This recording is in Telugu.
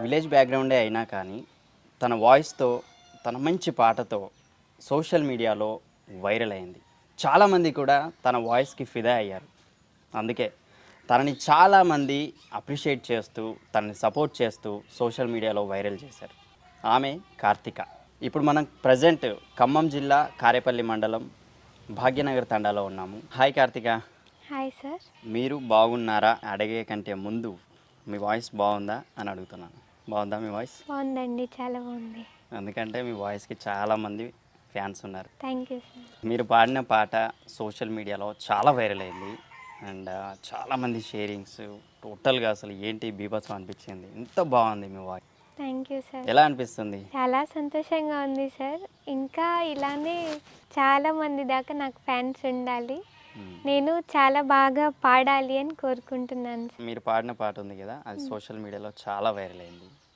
విలేజ్ బ్యాక్గ్రౌండే అయినా కానీ తన వాయిస్తో తన మంచి పాటతో సోషల్ మీడియాలో వైరల్ అయింది. చాలామంది కూడా తన వాయిస్కి ఫిదా అయ్యారు. అందుకే తనని చాలామంది అప్రిషియేట్ చేస్తూ తనని సపోర్ట్ చేస్తూ సోషల్ మీడియాలో వైరల్ చేశారు. ఆమె కార్తిక. ఇప్పుడు మనం ప్రజెంట్ ఖమ్మం జిల్లా కారేపల్లి మండలం భాగ్యనగర్ తండాలో ఉన్నాము. హాయ్ కార్తిక. Hi sir. మీరు బాగున్నారా? అడిగే కంటే ముందు మీ వాయిస్ బాగుందా అని అడుగుతున్నాను. బాగుందా మీ వాయిస్? బాగుందండి చాలా బాగుంది. ఎందుకంటే మీ వాయిస్కి చాలామంది ఫ్యాన్స్ ఉన్నారు. థ్యాంక్ యూ సార్ మీరు పాడిన పాట సోషల్ మీడియాలో చాలా వైరల్ అయింది. అండ్ చాలామంది షేరింగ్స్ టోటల్గా అసలు ఏంటి బీభత్సం అనిపించింది? ఎంత బాగుంది మీ వాయిస్. థ్యాంక్ యూ సార్ ఎలా అనిపిస్తుంది? చాలా సంతోషంగా ఉంది సార్ ఇంకా ఇలానే చాలా మంది దాకా నాకు ఫ్యాన్స్ ఉండాలి. మ్మ్. నేను చాలా బాగా పాడాలి అని కోరుకుంటున్నాను సార్ మీరు పాడిన పాట ఉంది కదా అది సోషల్ మీడియాలో చాలా వైరల్ అయింది.